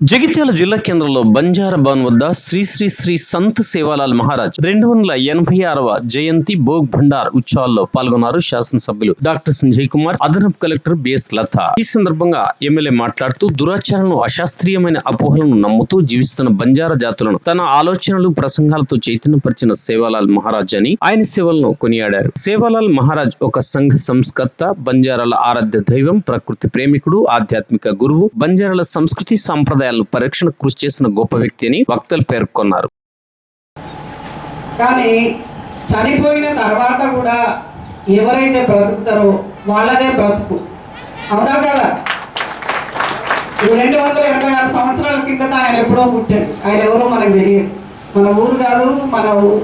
జగిత్యాల జిల్లా కేంద్రంలో బంజారాభవన్ వద్ద శ్రీ శ్రీ శ్రీ సంత్ సేవాలాల్ మహారాజ్ రెండు వందల ఎనభై ఆరవ జయంతి భోగ్ భండార్ ఉత్సవాల్లో పాల్గొన్నారు శాసనసభ్యులు డాక్టర్ సంజయ్ కుమార్ అదనపు కలెక్టర్ బిఎస్ లత. ఈ సందర్భంగా ఎమ్మెల్యే మాట్లాడుతూ దురాచారాలను అశాస్త్రీయమైన అపోహలను నమ్ముతూ జీవిస్తున్న బంజారా జాతులను తన ఆలోచనలు ప్రసంగాలతో చైతన్యపరిచిన సేవాలాల్ మహారాజ్ అని ఆయన సేవలను కొనియాడారు. సేవాలాల్ మహారాజ్ ఒక సంఘ సంస్కర్త బంజారాల ఆరాధ్య దైవం ప్రకృతి ప్రేమికుడు ఆధ్యాత్మిక గురువు. బంజారాల సంస్కృతి సాంప్రదాయాలను పరిరక్షణ కృషి చేసిన గొప్ప వ్యక్తి అని వక్తలు పేర్కొన్నారు. కానీ చనిపోయిన తర్వాత కూడా ఎవరైతే బ్రతుకుతారో వాళ్ళదే బ్రతుకు. అవునా కదా? రెండు వందల ఎనభై ఆరు సంవత్సరాల కిందట ఆయన ఎప్పుడో పుట్టాడు. ఆయన ఎవరో మనకు తెలియదు. మన ఊరు కాదు మన ఊ-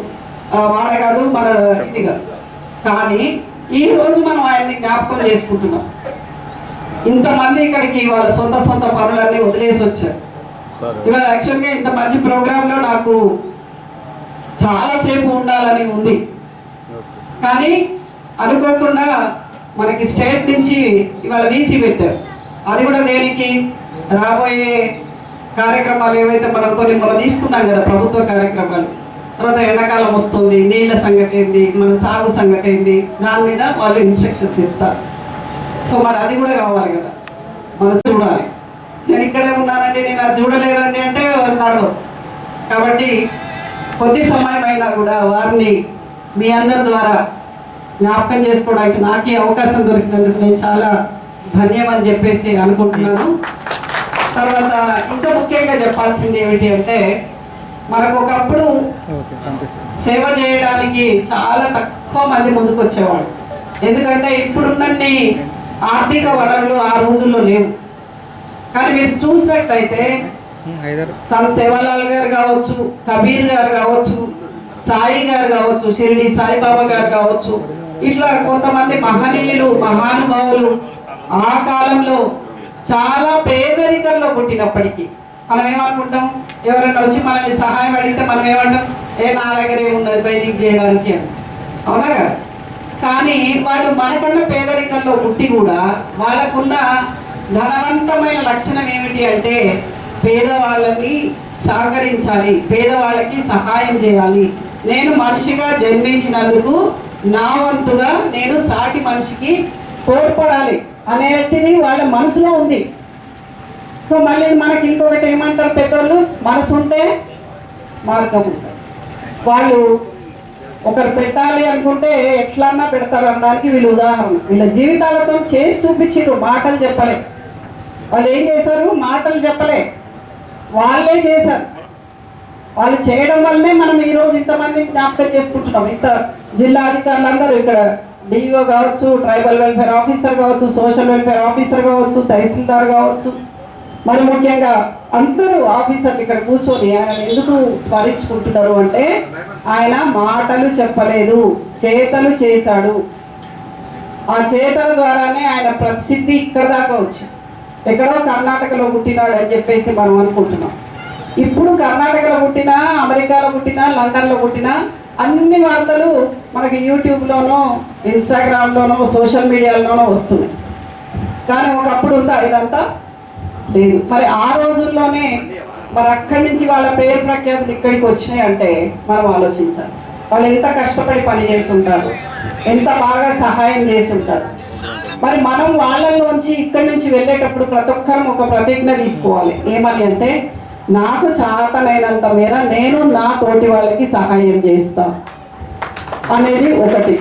వాడ కాదు మన ఇది కాదు కానీ ఈ రోజు మనం ఆయన్ని జ్ఞాపకం చేసుకుంటున్నాం. ఇంతమంది ఇక్కడికి వాళ్ళ సొంత సొంత పనులన్నీ వదిలేసి వచ్చారు ఇవాళ యాక్చువల్గా ఇంత మంచి ప్రోగ్రాంలో నాకు చాలాసేపు ఉండాలని ఉంది. కానీ అనుకోకుండా మనకి స్టేట్ నుంచి ఇవాళ వీసీ పెట్టారు. అది కూడా దేనికి? రాబోయే కార్యక్రమాలు ఏవైతే మనం కొన్ని మనం తీసుకున్నాం కదా ప్రభుత్వ కార్యక్రమాలు. తర్వాత ఎండాకాలం వస్తుంది నీళ్ళ సంగతి ఏంది మన సాగు సంగతి ఏంది దాని మీద వాళ్ళు ఇన్స్ట్రక్షన్స్ ఇస్తారు. సో మరి అది కూడా కావాలి కదా. మనం చూడాలి. నేను ఇక్కడే ఉన్నానండి నేను అది చూడలేదండి అంటే నడవదు కాబట్టి కొద్ది సమయం అయినా కూడా వారిని మీ అందరి ద్వారా జ్ఞాపకం చేసుకోవడానికి నాకు ఈ అవకాశం దొరికినందుకు నేను చాలా ధన్యం అని చెప్పేసి అనుకుంటున్నాను. తర్వాత ఇంకా ముఖ్యంగా చెప్పాల్సింది ఏమిటి అంటే మనకు ఒకప్పుడు సేవ చేయడానికి చాలా తక్కువ మంది ముందుకు వచ్చేవాళ్ళు ఎందుకంటే ఇప్పుడున్నన్ని ఆర్థిక వనరులు ఆ రోజుల్లో లేవు. కానీ మీరు చూసినట్లయితే సంత్ సేవాలాల్ గారు కావచ్చు కబీర్ గారు కావచ్చు సాయి గారు కావచ్చు షిరిడి సాయిబాబా గారు కావచ్చు ఇట్లా కొంతమంది మహనీయులు మహానుభావులు ఆ కాలంలో చాలా పేదరికంలో పుట్టినప్పటికీ మనం ఏమనుకుంటాం? ఎవరైనా వచ్చి మనల్ని సహాయం అడిగితే మనం ఏమంటాం? ఏ నా దగ్గర ఏమున్నది బయటికి చేయడానికి అని. అవునా కదా? కానీ వాళ్ళు మనకన్నా పేదరికంలో పుట్టి కూడా వాళ్ళకున్న ధనవంతమైన లక్షణం ఏమిటి అంటే పేదవాళ్ళని సహకరించాలి పేదవాళ్ళకి సహాయం చేయాలి. నేను మనిషిగా జన్మించినందుకు నా వంతుగా నేను సాటి మనిషికి తోడ్పడాలి అనేటిది వాళ్ళ మనసులో ఉంది. సో మళ్ళీ మనకి ఇంకొకటి ఏమంటారు పెద్దోళ్ళు? మనసు ఉంటే మార్గం ఉంటుంది. వాళ్ళు ఒకరు పెట్టాలి అనుకుంటే ఎట్లన్నా పెడతారు అనడానికి వీళ్ళు ఉదాహరణ. వీళ్ళ జీవితాలతో చేసి చూపించారు మాటలు చెప్పలే. వాళ్ళు ఏం చేశారు? మాటలు చెప్పలే. వాళ్ళే చేశారు. వాళ్ళు చేయడం వల్లనే మనం ఈరోజు ఇంతమంది జ్ఞాపకం చేసుకుంటున్నాం. ఇంత జిల్లా అధికారులందరూ ఇక్కడ డిఓ కావచ్చు ట్రైబల్ వెల్ఫేర్ ఆఫీసర్ కావచ్చు సోషల్ వెల్ఫేర్ ఆఫీసర్ కావచ్చు తహసీల్దార్ కావచ్చు. మరి ముఖ్యంగా అందరూ ఆఫీసర్లు ఇక్కడ కూర్చొని ఆయన ఎందుకు స్మరించుకుంటున్నారు అంటే ఆయన మాటలు చెప్పలేదు చేతలు చేశాడు. ఆ చేతల ద్వారానే ఆయన ప్రసిద్ధి ఇక్కడ దాకా వచ్చింది. ఎక్కడో కర్ణాటకలో పుట్టినాడు అని చెప్పేసి మనం అనుకుంటున్నాం. ఇప్పుడు కర్ణాటకలో పుట్టినా అమెరికాలో పుట్టినా లండన్లో పుట్టినా అన్ని వార్తలు మనకి యూట్యూబ్లోనో ఇన్స్టాగ్రామ్లోనో సోషల్ మీడియాలోనో వస్తున్నాయి. కానీ ఒకప్పుడు ఉందా ఇదంతా? లేదు. మరి ఆ రోజుల్లోనే మరి అక్కడి నుంచి వాళ్ళ పేరు ప్రఖ్యాతులు ఇక్కడికి వచ్చినాయి అంటే మనం ఆలోచించాలి. వాళ్ళు ఎంత కష్టపడి పని చేస్తుంటారు? ఎంత బాగా సహాయం చేస్తుంటారు? మరి మనం వాళ్ళలోంచి ఇక్కడి నుంచి వెళ్ళేటప్పుడు ప్రతి ఒక్కరం ఒక ప్రతిజ్ఞ తీసుకోవాలి. ఏమని అంటే నాకు చాతనైనంత మేర నేను నా తోటి వాళ్ళకి సహాయం చేస్తా అనేది ఒకటి.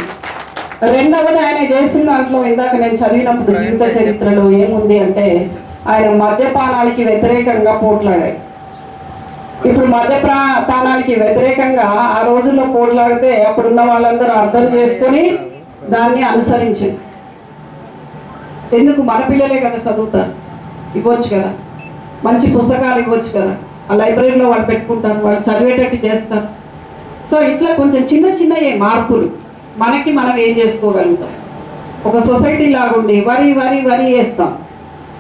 రెండవది ఆయన చేసిన దాంట్లో ఇందాక నేను చదివినప్పుడు జీవిత చరిత్రలో ఏముంది అంటే ఆయన మద్యపానానికి వ్యతిరేకంగా పోట్లాడాడు. ఇప్పుడు మద్యపానానికి వ్యతిరేకంగా ఆ రోజుల్లో పోట్లాడితే అప్పుడున్న వాళ్ళందరూ అర్థం చేసుకొని దాన్ని అనుసరించారు. ఎందుకు? మన పిల్లలే కదా చదువుతారు. ఇవ్వచ్చు కదా. మంచి పుస్తకాలు ఇవ్వచ్చు కదా. ఆ లైబ్రరీలో వాళ్ళు పెట్టుకుంటారు వాళ్ళు చదివేటట్టు చేస్తారు. సో ఇట్లా కొంచెం చిన్న చిన్న మార్పులు మనకి మనం ఏం చేసుకోగలుగుతాం? ఒక సొసైటీ లాగుండి వరి వరి వరి వేస్తాం.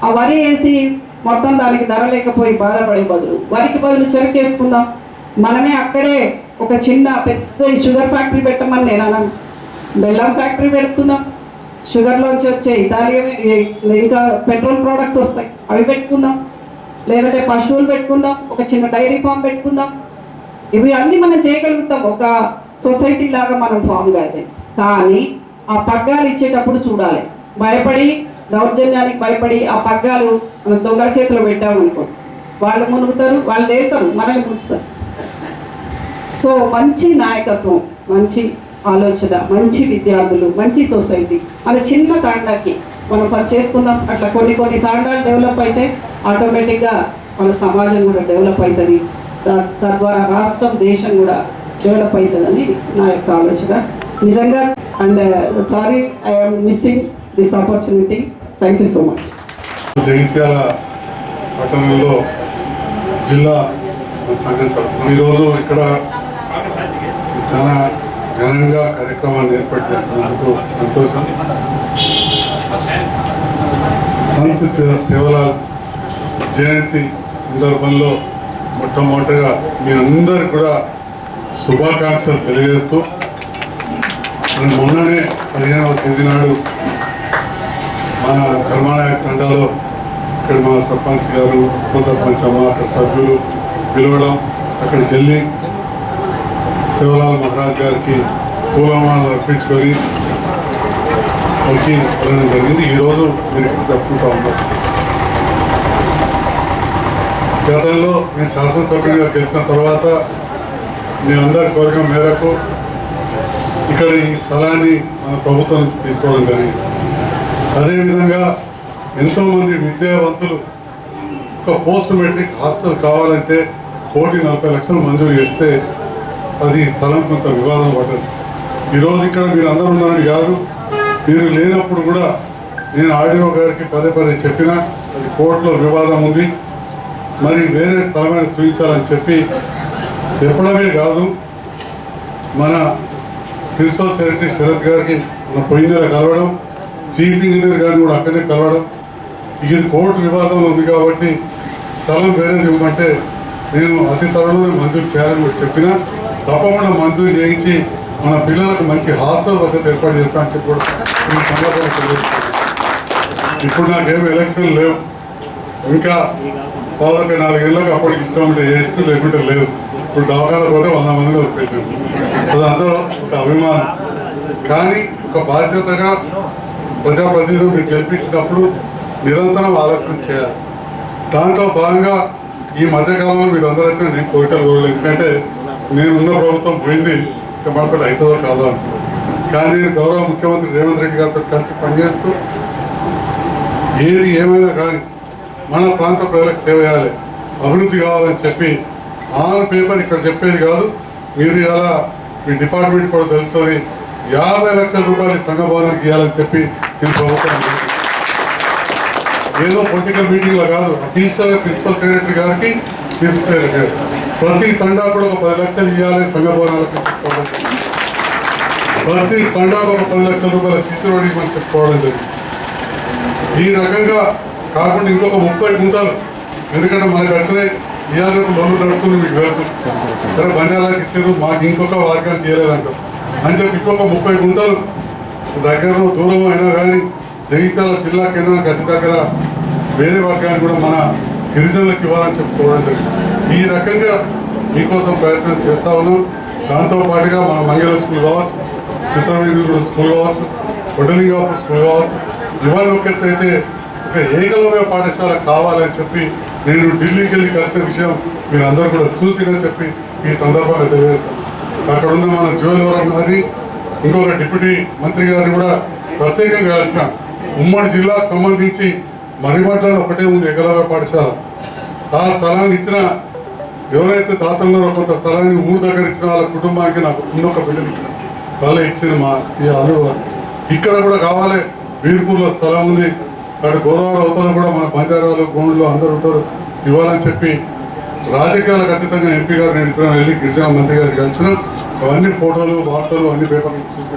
ఆ వరి వేసి మొత్తం దానికి ధర లేకపోయి బాధపడే బదులు వరికి బదులు చెరుకు వేసుకుందాం. మనమే అక్కడే ఒక చిన్న పెద్ద షుగర్ ఫ్యాక్టరీ పెట్టమని నేను అన్నాను. బెల్లం ఫ్యాక్టరీ పెట్టుకుందాం షుగర్లోంచి వచ్చే ఇటాలియన్ ఇంకా పెట్రోల్ ప్రోడక్ట్స్ వస్తాయి. అవి పెట్టుకుందాం. లేదంటే పశువులు పెట్టుకుందాం. ఒక చిన్న డైరీ ఫామ్ పెట్టుకుందాం. ఇవి అన్నీ మనం చేయగలుగుతాం. ఒక సొసైటీ లాగా మనం ఫామ్ కాదు. కానీ ఆ పగ్గాలు ఇచ్చేటప్పుడు చూడాలి. భయపడి దౌర్జన్యానికి భయపడి ఆ పగ్గాలు మనం దొంగల చేతిలో పెట్టామనుకో వాళ్ళు మునుగుతారు వాళ్ళు తేలుతారు మనల్ని ముంచుతారు. సో మంచి నాయకత్వం మంచి ఆలోచన మంచి విద్యార్థులు మంచి సొసైటీ. మన చిన్న తాండాకి మనం ఫస్ట్ చేసుకుందాం. అట్లా కొన్ని కొన్ని తాండాలు డెవలప్ అయితే ఆటోమేటిక్గా మన సమాజం కూడా డెవలప్ అవుతుంది తద్వారా రాష్ట్రం దేశం కూడా డెవలప్ అవుతుందని నా యొక్క ఆలోచన. నిజంగా and sorry I'm missing this opportunity thank you so much Jagtial పట్టణంలో జిల్లా సంఘం తరఫున ఈరోజు ఇక్కడ చాలా ఘనంగా కార్యక్రమాన్ని ఏర్పాటు చేసినందుకు సంతోషం. సంత సేవలాల్ జయంతి సందర్భంలో మొట్టమొదటగా మీ అందరికి కూడా శుభాకాంక్షలు తెలియజేస్తూ మనం మొన్ననే పదిహేనవ తేదీ నాడు మన ధర్మానాయక తండాలో ఇక్కడ మా సర్పంచ్ గారు ఉప సర్పంచ్ అమ్మ అక్కడ సభ్యులు పిలవడం అక్కడికి వెళ్ళి శివలాల్ మహారాజ్ గారికి పూలమాలను అర్పించుకొని వారికి వెళ్ళడం జరిగింది. ఈరోజు మీరు చెప్పుకుంటా ఉన్నాం ఉన్నారు. గతంలో నేను శాసనసభ్యుడిగా గెలిచిన తర్వాత మీ అందరి కోరిక మేరకు ఇక్కడ ఈ స్థలాన్ని మన ప్రభుత్వం నుంచి తీసుకోవడం జరిగింది. అదేవిధంగా ఎంతోమంది విద్యావంతులు ఒక పోస్ట్ మెట్రిక్ హాస్టల్ కావాలంటే కోటి నలభై లక్షలు మంజూరు చేస్తే అది స్థలం కొంత వివాదం పడ్డది. ఈరోజు ఇక్కడ మీరు అందరూ ఉన్నారని కాదు మీరు లేనప్పుడు కూడా నేను ఆర్డీఓ గారికి పదే పదే చెప్పినా అది కోర్టులో వివాదం ఉంది. మరి వేరే స్థలమైన చూపించాలని చెప్పి చెప్పడమే కాదు మన ప్రిన్సిపల్ సెక్రటరీ శరత్ గారికి మన పోయిన నెల కలవడం చీఫ్ ఇంజనీర్ గారిని కూడా అక్కడే కలవడం ఇది కోర్టు వివాదంలో ఉంది కాబట్టి స్థలం వేరేది ఇవ్వమంటే నేను అతి త్వరలో మంజూరు చేయాలని కూడా చెప్పినా తప్పకుండా మంజూరు చేయించి మన పిల్లలకు మంచి హాస్టల్ వసతి ఏర్పాటు చేస్తానని చెప్పి కూడా ఈ సందర్భంగా తెలియజేస్తున్నాను. ఇప్పుడు నాకేమి ఎలక్షన్ లేవు. ఇంకా పావులకి నాలుగేళ్ళకి అప్పటికి ఇష్టం ఉంటే చేస్తూ లేకుంటే లేదు. ఇప్పుడు దవాఖాన పోతే వంద మందిని వచ్చేసాం అది అందరూ ఒక అభిమానం. కానీ ఒక బాధ్యతగా ప్రజాప్రతినిధులు మీరు గెలిపించినప్పుడు నిరంతరం ఆలోచన చేయాలి. దాంట్లో భాగంగా ఈ మధ్యకాలంలో మీరు అందరూ వచ్చిన నేను కోరికలు కోరలేదు. ఎందుకంటే నేను ఉన్న ప్రభుత్వం పోయింది ఇక మనతో అవుతుందో కాదో అనుకున్నాను. కానీ నేను గౌరవ ముఖ్యమంత్రి రేవంత్ రెడ్డి గారితో కలిసి పనిచేస్తూ ఏది ఏమైనా కానీ మన ప్రాంత ప్రజలకు సేవ చేయాలి అభివృద్ధి కావాలని చెప్పి ఆన్ పేపర్ ఇక్కడ చెప్పేది కాదు. మీరు ఇలా మీ డిపార్ట్మెంట్ కూడా తెలుస్తుంది యాభై లక్షల రూపాయలు సంఘ భవనానికి ఇవ్వాలని చెప్పి నేను ప్రభుత్వం ఏదో పొలిటికల్ మీటింగ్లో కాదు అఫీషియల్గా ప్రిన్సిపల్ సెక్రటరీ గారికి చీఫ్ సెక్రటరీ గారు ప్రతి తండా కూడా ఒక పది లక్షలు ఇవ్వాలి సంఘ భవనాలకు చెప్పుకోవడం ప్రతి తండాకు ఒక పది లక్షల రూపాయల సీసీ రోడ్ మనం చెప్పుకోవడం జరిగింది. ఈ రకంగా కాకుండా ఇంకొక ముప్పై గుంటలు ఎందుకంటే మనకు వచ్చినాయి ఇవాళ రేపు లోన్లు నడుస్తుంది మీకు తెలుసు. సరే బంజారాకి ఇచ్చారు మాకు ఇంకొక వార్గానికి ఇవ్వలేదంటారు అని చెప్పి ఇంకొక ముప్పై గుంటలు దగ్గరలో దూరం అయినా కానీ జగిత్యాల జిల్లా కేంద్రానికి అతి దగ్గర వేరే వర్గానికి కూడా మన గిరిజనులకు ఇవ్వాలని చెప్పుకోవడం జరిగింది. ఈ రకంగా మీకోసం ప్రయత్నం చేస్తా ఉన్నాం. దాంతోపాటుగా మన మంగళ స్కూల్ కావచ్చు చిత్రవేది స్కూల్ కావచ్చు వడ్డలింగాపూర్ స్కూల్ కావచ్చు ఇవన్నీ ఒక ఒక ఏకలవ్య పాఠశాల కావాలని చెప్పి నేను ఢిల్లీకి వెళ్ళి కలిసిన విషయం మీరు అందరూ కూడా చూసిరని చెప్పి ఈ సందర్భంగా తెలియజేస్తాను. అక్కడ ఉన్న మన జ్యువెలవరం గారిని ఇంకొక డిప్యూటీ మంత్రి గారిని కూడా ప్రత్యేకంగా కలిసిన ఉమ్మడి జిల్లాకు సంబంధించి మరిమట్లలో ఒకటే ఉంది ఏకలవ్య పాఠశాల. ఆ స్థలాన్ని ఇచ్చిన ఎవరైతే తాతలు కొంత స్థలాన్ని ఊరు దగ్గర ఇచ్చిన వాళ్ళ కుటుంబానికి నాకు ఇంకొక బిడ్డలు ఇచ్చిన వాళ్ళే ఇచ్చిన మా ఈ అల్లుడు ఇక్కడ కూడా కావాలి వీర్పూర్లో స్థలం ఉంది. అక్కడ గోదావరి అవతల కూడా మన బంజారాలు గోండ్లు అందరూ ఉంటారు. ఇవ్వాలని చెప్పి రాజకీయాలకు అతీతంగా ఎంపీ గారు నేను ఇద్దరం వెళ్ళి గిరిజన మంత్రి గారు కలిసిన అవన్నీ ఫోటోలు వార్తలు అన్ని పేపర్లు చూసి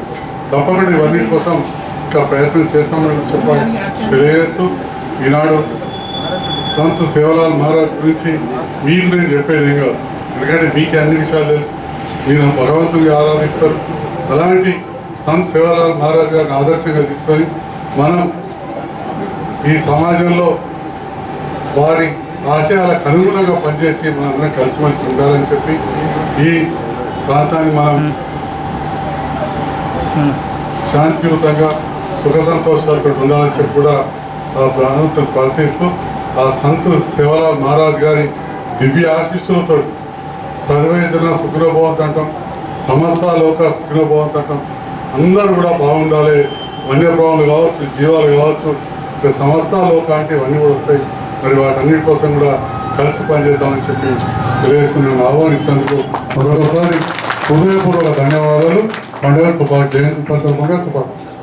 తప్పకుండా ఇవన్నీ కోసం ఇంకా ప్రయత్నం చేస్తామని చెప్పాలి. తెలియజేస్తూ ఈనాడు సంత్ సేవలాల్ మహారాజ్ గురించి మీకు నేను చెప్పేది కాదు ఎందుకంటే మీకే అన్ని విషయాలు తెలుసు. మీరు భగవంతుని ఆరాధిస్తారు. అలాంటి సంత్ సేవలాల్ మహారాజ్ గారిని ఆదర్శంగా తీసుకొని మనం ఈ సమాజంలో వారి ఆశయాలకు అనుగుణంగా పనిచేసి మనందరం కలిసిమెలిసి ఉండాలని చెప్పి ఈ ప్రాంతాన్ని మనం శాంతియుతంగా సుఖ సంతోషాలతో ఉండాలని చెప్పి కూడా ఆ ప్రాంతం ప్రార్థిస్తూ ఆ సంత్ సేవలాల్ మహారాజ్ గారి దివ్య ఆశీస్సులతో సర్వే జన అంటాం. సమస్త లోక సుఖినోభవంత అంటాం. అందరూ కూడా బాగుండాలి. వన్యప్రాణులు కావచ్చు జీవాలు కావచ్చు ఇక సమస్త లోక అంటే ఇవన్నీ కూడా వస్తాయి. మరి వాటన్నిటి కోసం కూడా కలిసి పనిచేద్దామని చెప్పి తెలియజేస్తున్నాను ఆహ్వానించినందుకు మరొకసారి హృదయపూర్వక ధన్యవాదాలు. పండుగ శుభ జయంతి సందర్భంగా శుభాకాంక్షలు.